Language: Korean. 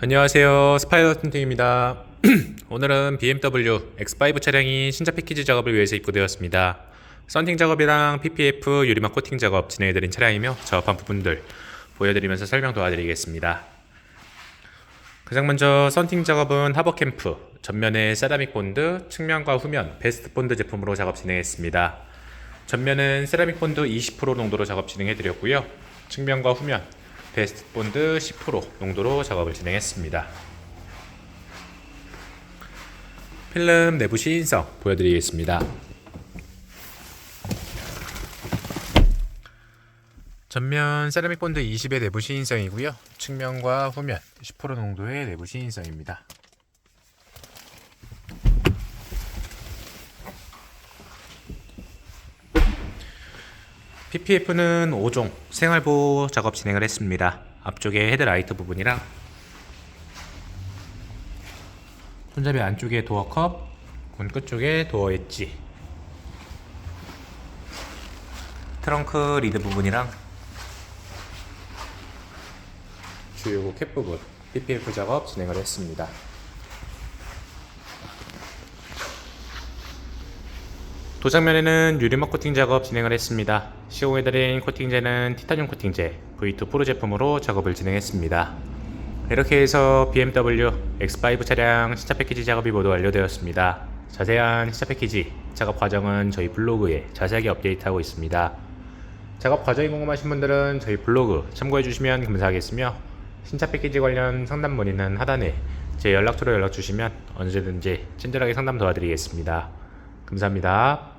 안녕하세요. 스파이더 틴팅입니다. 오늘은 BMW X5 차량이 신차 패키지 작업을 위해서 입고되었습니다. 썬팅 작업이랑 PPF 유리막 코팅 작업 진행해드린 차량이며 작업한 부분들 보여드리면서 설명 도와드리겠습니다. 가장 먼저 썬팅 작업은 하버 캠프, 전면에 세라믹 본드, 측면과 후면 베스트 본드 제품으로 작업 진행했습니다. 전면은 세라믹 본드 20% 농도로 작업 진행해드렸고요. 측면과 후면 베스트 본드 10% 농도로 작업을 진행했습니다. 필름 내부 시인성 보여드리겠습니다. 전면 세라믹 본드 20의 내부 시인성이고요. 측면과 후면 10% 농도의 내부 시인성입니다. PPF는 5종 생활보호 작업 진행을 했습니다. 앞쪽에 헤드라이트 부분이랑 손잡이 안쪽에 도어컵, 군 끝쪽에 도어 엣지, 트렁크 리드 부분이랑 주요구 캡 부분 PPF 작업 진행을 했습니다. 도장면에는 유리막 코팅 작업 진행을 했습니다. 시공해드린 코팅제는 티타늄 코팅제 V2 프로 제품으로 작업을 진행했습니다. 이렇게 해서 BMW X5 차량 신차 패키지 작업이 모두 완료되었습니다. 자세한 신차 패키지 작업 과정은 저희 블로그에 자세하게 업데이트하고 있습니다. 작업 과정이 궁금하신 분들은 저희 블로그 참고해 주시면 감사하겠으며 신차 패키지 관련 상담 문의는 하단에 제 연락처로 연락 주시면 언제든지 친절하게 상담 도와드리겠습니다. 감사합니다.